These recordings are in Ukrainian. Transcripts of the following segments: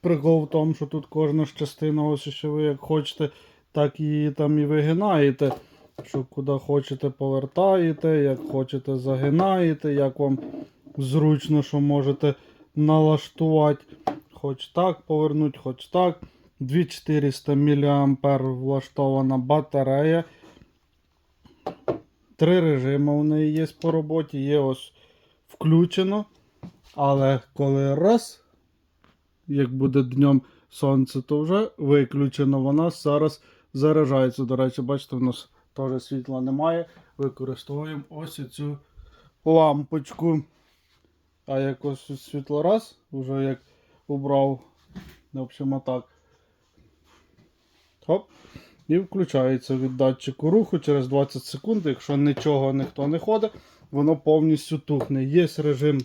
Прикол в тому, що тут кожна ж частина, ось що ви як хочете, так її там і вигинаєте. Що куди хочете повертаєте, як хочете загинаєте, як вам зручно, що можете налаштувати. Хоч так повернути, хоч так. 2400 мА влаштована батарея. Три режими у неї є по роботі. Є ось включено. Але коли раз, як буде днем сонце, то вже виключено. Вона зараз заряджається. До речі, бачите, у нас теж світла немає. Використовуємо ось цю лампочку. А як ось світло раз, вже як убрав, в общем, отак. Хоп. І включається від датчику руху через 20 секунд. Якщо нічого ніхто не ходить, воно повністю тухне. Є режим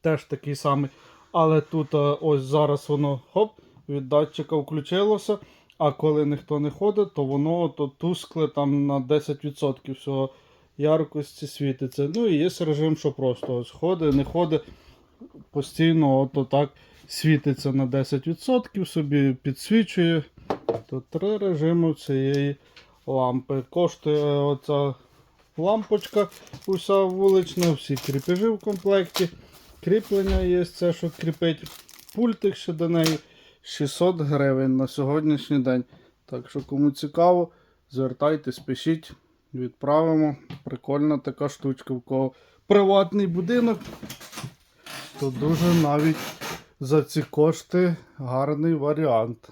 теж такий самий. Але тут ось зараз воно хоп, від датчика включилося. А коли ніхто не ходить, то воно то тускле там на 10% всього яркості світиться. Ну і є режим, що просто ось ходить, не ходить. Постійно ото так світиться на 10%, собі підсвічує. То три режими цієї лампи. Коштує оця лампочка уся вулична, всі кріпежі в комплекті. Кріплення є, це що кріпить. Пультик ще до неї 600 гривень на сьогоднішній день. Так що, кому цікаво, звертайтесь, пишіть, відправимо. Прикольна така штучка, в кого приватний будинок. То дуже навіть за ці кошти гарний варіант.